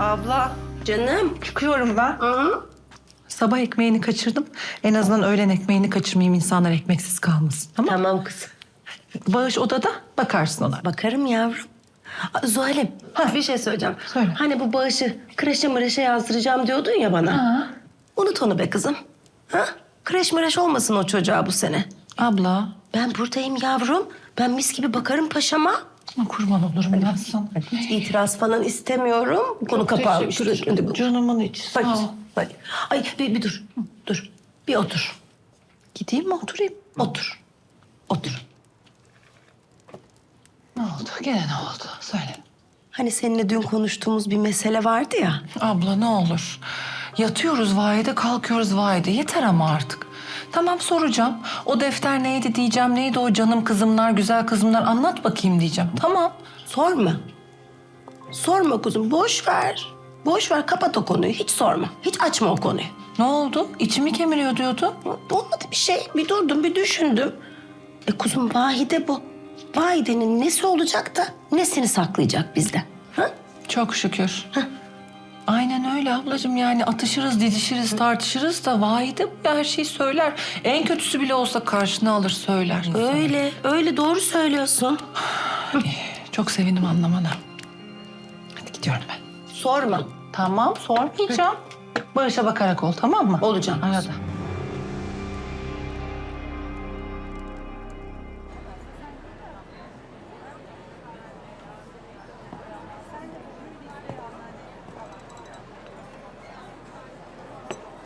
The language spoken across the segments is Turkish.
Abla Canım. çıkıyorum ben. Hı? Sabah ekmeğini kaçırdım. En azından öğlen ekmeğini kaçırmayayım insanlar ekmeksiz kalmasın. Tamam. Tamam kızım. Bağış odada bakarsın ona. Bakarım yavrum. Aa, Zuhal'im bir şey söyleyeceğim. Söyle. Hani bu bağışı kreşe mreşe yazdıracağım diyordun ya bana. Ha. Unut onu be kızım. Ha? Kreş mreş olmasın o çocuğa bu sene. Abla Ben buradayım yavrum. Ben mis gibi bakarım paşama. Kurban olurum ben sana. Hiç itiraz falan istemiyorum. Konu kapanmıştır. Teşekkür ederim. Canımın içi sağ Hadi, ol. hadi. Ay bir, bir dur. Dur. Bir otur. Gideyim mi oturayım? Otur. Otur. Ne oldu? Gene ne oldu? Söyle. Hani seninle dün konuştuğumuz bir mesele vardı ya. Abla ne olur. Yatıyoruz vahide, kalkıyoruz vahide. Yeter ama artık. Tamam soracağım. O defter neydi diyeceğim. Neydi o canım kızımlar, güzel kızımlar anlat bakayım diyeceğim. Tamam. Sorma. Sorma kuzum. Boş ver. Boş ver. Kapat o konuyu. Hiç sorma. Hiç açma o konuyu. Ne oldu? İçimi kemiriyor diyordu. Olmadı bir şey. Bir durdum, bir düşündüm. E kuzum Vahide bu. Vahide'nin nesi olacak da nesini saklayacak bizden? Ha? Çok şükür. Aynen öyle ablacığım yani atışırız, didişiriz, tartışırız da Vahide her şeyi söyler. En kötüsü bile olsa karşına alır söyler. Öyle, öyle doğru söylüyorsun. Çok sevindim anlamana. Hadi gidiyorum ben. Sorma. Tamam sormayacağım. Barış'a bakarak ol tamam mı? Olacağım. Arada.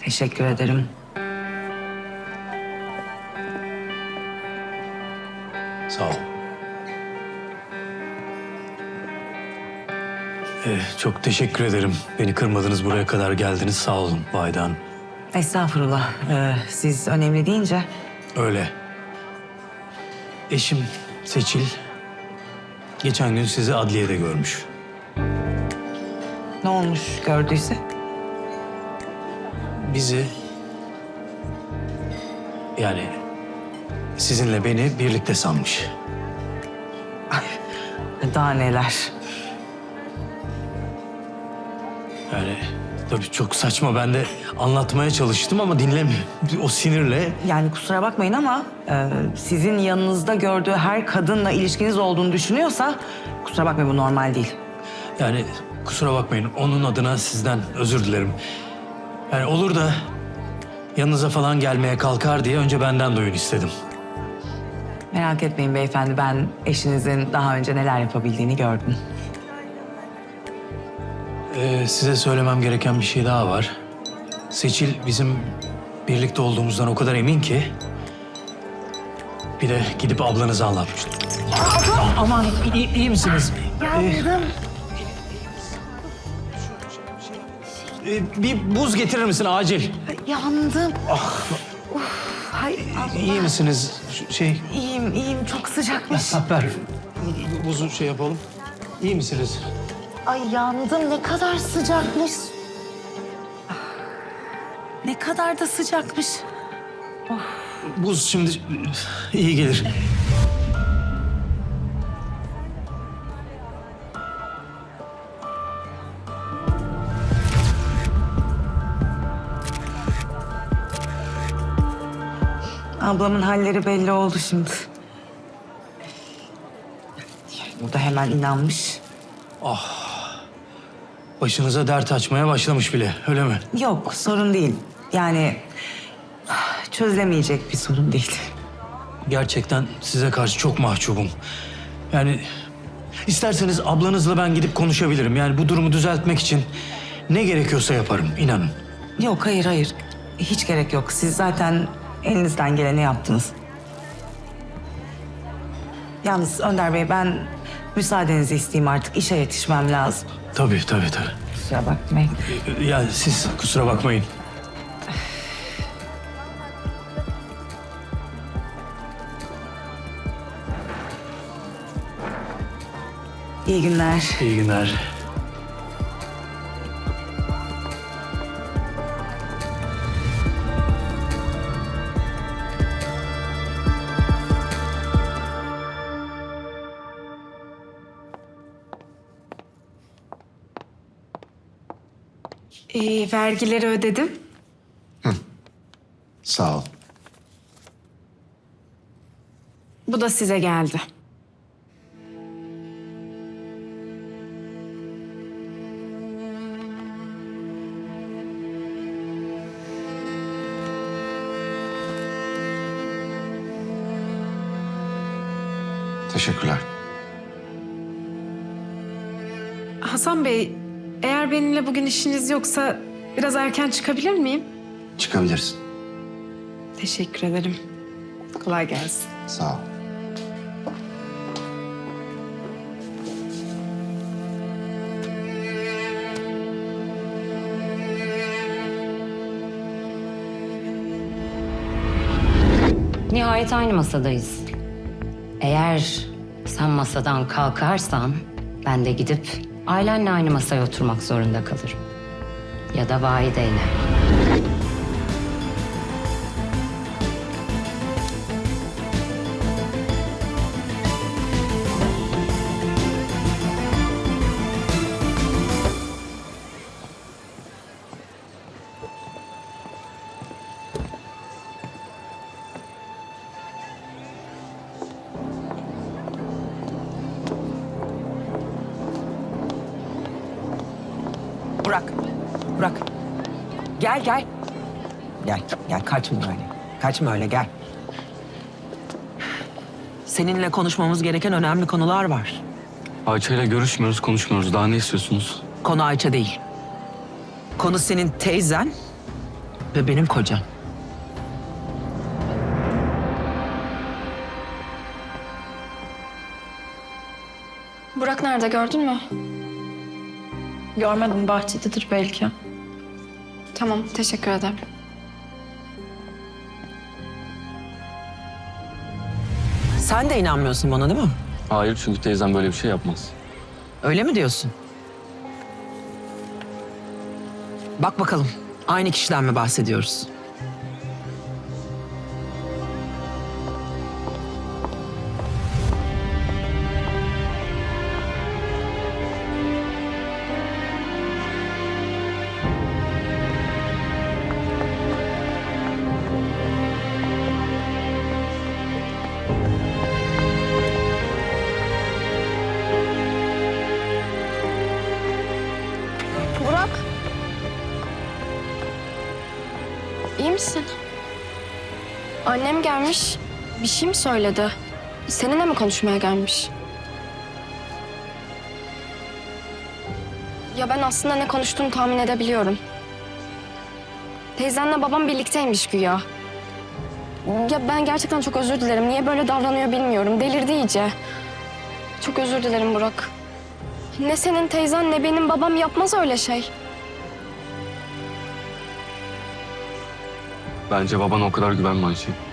Teşekkür ederim. Sağ ol. Ee, çok teşekkür ederim. Beni kırmadınız buraya kadar geldiniz. Sağ olun Vahide Hanım. Estağfurullah. Ee, siz önemli deyince Öyle. Eşim Seçil geçen gün sizi adliyede görmüş. ne olmuş gördüyse? Bizi yani sizinle beni birlikte sanmış. Daha neler. Yani tabii çok saçma. Ben de anlatmaya çalıştım ama dinlemiyor. O sinirle Yani kusura bakmayın ama e, sizin yanınızda gördüğü her kadınla ilişkiniz olduğunu düşünüyorsa kusura bakmayın bu normal değil. Yani kusura bakmayın onun adına sizden özür dilerim. Yani olur da yanınıza falan gelmeye kalkar diye önce benden duyun istedim. Merak etmeyin beyefendi ben eşinizin daha önce neler yapabildiğini gördüm. Ee, size söylemem gereken bir şey daha var. Seçil bizim birlikte olduğumuzdan o kadar emin ki... Bir de gidip ablanıza anlatmış. Aman iyi, iyi misiniz? Yandım. bir buz getirir misin acil? Yandım. Hay İyi misiniz? Şey, iyiyim iyiyim çok sıcakmış. Bu- Buzu şey yapalım. İyi misiniz? Ay yandım ne kadar sıcakmış. Ne kadar da sıcakmış. Buz şimdi iyi gelir. Ablamın halleri belli oldu şimdi. Burada hemen inanmış. Başınıza dert açmaya başlamış bile, öyle mi? Yok sorun değil. Yani ah, çözülemeyecek bir sorun değil. Gerçekten size karşı çok mahcubum. Yani isterseniz ablanızla ben gidip konuşabilirim. Yani bu durumu düzeltmek için ne gerekiyorsa yaparım, inanın. Yok hayır hayır. Hiç gerek yok. Siz zaten elinizden geleni yaptınız. Yalnız Önder Bey ben müsaadenizi isteyeyim artık. İşe yetişmem lazım. Tabii, tabii, tabii. Kusura bakmayın. Yani siz kusura bakmayın. İyi günler. İyi günler. Ee, vergileri ödedim. Sağ ol. Bu da size geldi. Teşekkürler. Hasan Bey, eğer benimle bugün işiniz yoksa biraz erken çıkabilir miyim? Çıkabilirsin. Teşekkür ederim. Kolay gelsin. Sağ ol. Nihayet aynı masadayız. Eğer sen masadan kalkarsan ben de gidip ailenle aynı masaya oturmak zorunda kalırım. Ya da valideyle. Burak. Burak. Gel gel. Gel gel kaçma öyle. Kaçma öyle gel. Seninle konuşmamız gereken önemli konular var. Ayça'yla görüşmüyoruz, konuşmuyoruz. Daha ne istiyorsunuz? Konu Ayça değil. Konu senin teyzen ve benim kocam. Burak nerede gördün mü? Görmedim bahçededir belki. Tamam teşekkür ederim. Sen de inanmıyorsun bana değil mi? Hayır çünkü teyzem böyle bir şey yapmaz. Öyle mi diyorsun? Bak bakalım aynı kişiden mi bahsediyoruz? İyi misin? Annem gelmiş. Bir şey mi söyledi? Seninle mi konuşmaya gelmiş? Ya ben aslında ne konuştuğunu tahmin edebiliyorum. Teyzenle babam birlikteymiş güya. Ya ben gerçekten çok özür dilerim. Niye böyle davranıyor bilmiyorum. Delirdi iyice. Çok özür dilerim Burak. Ne senin teyzen ne benim babam yapmaz öyle şey. Bence babana o kadar güvenme Ayça.